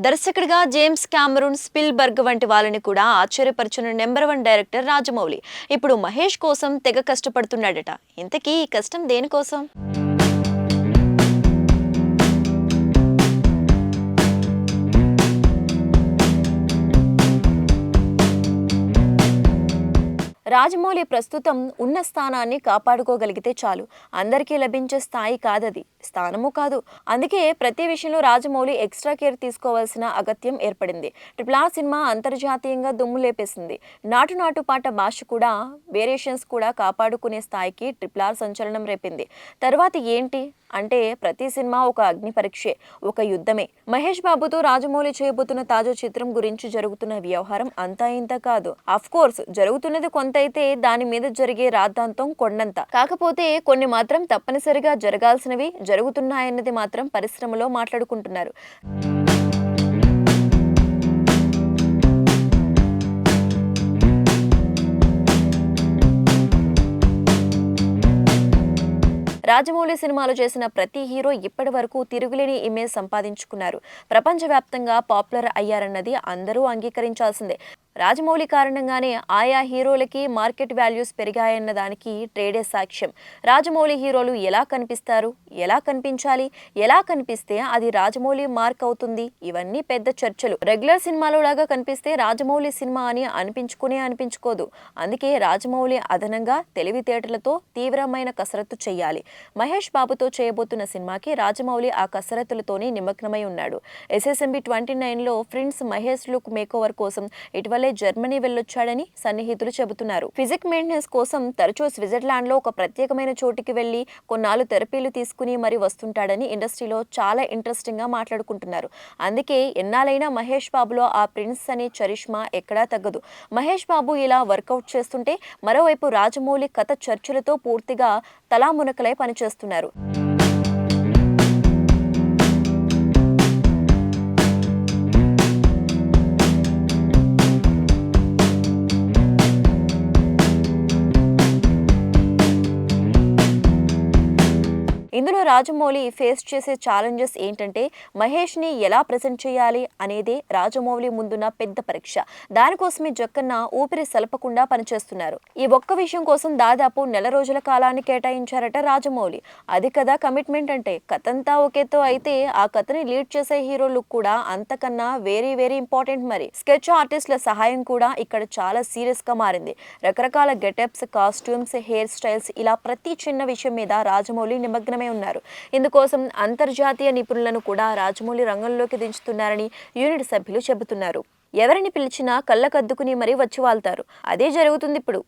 దర్శకుడిగా James Cameron Spielberg వంటి వాళ్ళని కూడా ఆశ్చర్యపరచిన నెంబర్ వన్ డైరెక్టర్ రాజమౌళి. ఇప్పుడు మహేష్ కోసం తెగ కష్టపడుతున్నాడట. ఇంతకీ ఈ కష్టం దేనికోసం? రాజమౌళి ప్రస్తుతం ఉన్న స్థానాన్ని కాపాడుకోగలిగితే చాలు. అందరికీ లభించే స్థాయి కాదది. స్థానము కాదు. అందుకే ప్రతి విషయంలో రాజమౌళి ఎక్స్ట్రా కేర్ తీసుకోవాల్సిన అగత్యం ఏర్పడింది. ట్రిపుల్ ఆర్ సినిమా అంతర్జాతీయంగా దుమ్ము లేపేసింది. నాటు నాటు పాట భాష కూడా వేరియేషన్స్ కూడా కాపాడుకునే స్థాయికి ట్రిపుల్ ఆర్ సంచలనం రేపింది. తర్వాత ఏంటి? అంటే ప్రతి సినిమా ఒక అగ్ని పరీక్షే ఒక యుద్ధమే. మహేష్ బాబుతో రాజమౌళి చేయబోతున్న తాజా చిత్రం గురించి జరుగుతున్న వ్యవహారం అంతా ఇంత కాదు. అఫ్ కోర్స్ జరుగుతున్నది కొంత అయితే దాని మీద జరిగే రాద్ధాంతం కొండంత. కాకపోతే కొన్ని మాత్రం తప్పనిసరిగా జరగాల్సినవి జరుగుతున్నాయన్నది మాత్రం పరిశ్రమలో మాట్లాడుకుంటున్నారు. రాజమౌళి సినిమాలు చేసిన ప్రతి హీరో ఇప్పటి వరకు తిరుగులేని ఇమేజ్ సంపాదించుకున్నారు. ప్రపంచవ్యాప్తంగా పాపులర్ అయ్యారన్నది అందరూ అంగీకరించాల్సిందే. రాజమౌళి కారణంగానే ఆయా హీరోలకి మార్కెట్ వాల్యూస్ పెరిగాయన్న దానికి ట్రేడే సాక్ష్యం. రాజమౌళి హీరోలు ఎలా కనిపిస్తారు? ఎలా కనిపించాలి? ఎలా కనిపిస్తే అది రాజమౌళి మార్క్ అవుతుంది? ఇవన్నీ పెద్ద చర్చలు. రెగ్యులర్ సినిమాలో లాగా కనిపిస్తే రాజమౌళి సినిమా అని అనిపించుకునే అనిపించుకోదు. అందుకే రాజమౌళి అదనంగా తెలివితేటలతో తీవ్రమైన కసరత్తు చేయాలి. మహేష్ బాబుతో చేయబోతున్న సినిమాకి రాజమౌళి ఆ కసరత్తులతోనే నిమగ్నమై ఉన్నాడు. ఎస్ఎస్ఎంబి ట్వంటీ నైన్లో ఫ్రెండ్స్ మహేష్ లుక్ మేకోవర్ కోసం ఇటీవలే జర్మనీ వెళ్ళొచ్చాడని సన్నిహితులు చెబుతున్నారు. ఫిజిక్ మెయింటెనెన్స్ కోసం తరచూ స్విట్జర్లాండ్లో ఒక ప్రత్యేకమైన చోటికి వెళ్ళి కొన్నాళ్ళు థెరపీలు తీసుకుని మరి వస్తుంటాడని ఇండస్ట్రీలో చాలా ఇంట్రెస్టింగ్గా మాట్లాడుకుంటున్నారు. అందుకే ఎన్నాలైనా మహేష్ బాబులో ఆ ప్రిన్స్ అనే చరిష్మా ఎక్కడా తగ్గదు. మహేష్ బాబు ఇలా వర్కౌట్ చేస్తుంటే మరోవైపు రాజమౌళి కథ చర్చలతో పూర్తిగా తలామునకలై పనిచేస్తున్నారు. ఇందులో రాజమౌళి ఫేస్ చేసే ఛాలెంజెస్ ఏంటంటే మహేష్ని ఎలా ప్రజెంట్ చేయాలి అనేదే రాజమౌళి ముందున్న పెద్ద పరీక్ష. దానికోసమే జక్కన్న ఊపిరి సలపకుండా పనిచేస్తున్నారు. ఈ ఒక్క విషయం కోసం దాదాపు నెల రోజుల కాలాన్ని కేటాయించారట రాజమౌళి. అది కదా కమిట్మెంట్ అంటే. కథంతా ఒకేతో అయితే ఆ కథని లీడ్ చేసే హీరోలు కూడా అంతకన్నా వెరీ వెరీ ఇంపార్టెంట్ మరి. స్కెచ్ ఆర్టిస్టుల సహాయం కూడా ఇక్కడ చాలా సీరియస్గా మారింది. రకరకాల గెటప్స్ కాస్ట్యూమ్స్ హెయిర్ స్టైల్స్ ఇలా ప్రతి చిన్న విషయం మీద రాజమౌళి నిమగ్నమే ఉన్నారు. ఇందుకోసం అంతర్జాతీయ నిపుణులను కూడా రాజమౌళి రంగంలోకి దించుతున్నారని యూనిట్ సభ్యులు చెబుతున్నారు. ఎవరిని పిలిచినా కళ్ళకద్దుకుని మరీ వచ్చి వాళ్తారు. అదే జరుగుతుంది ఇప్పుడు.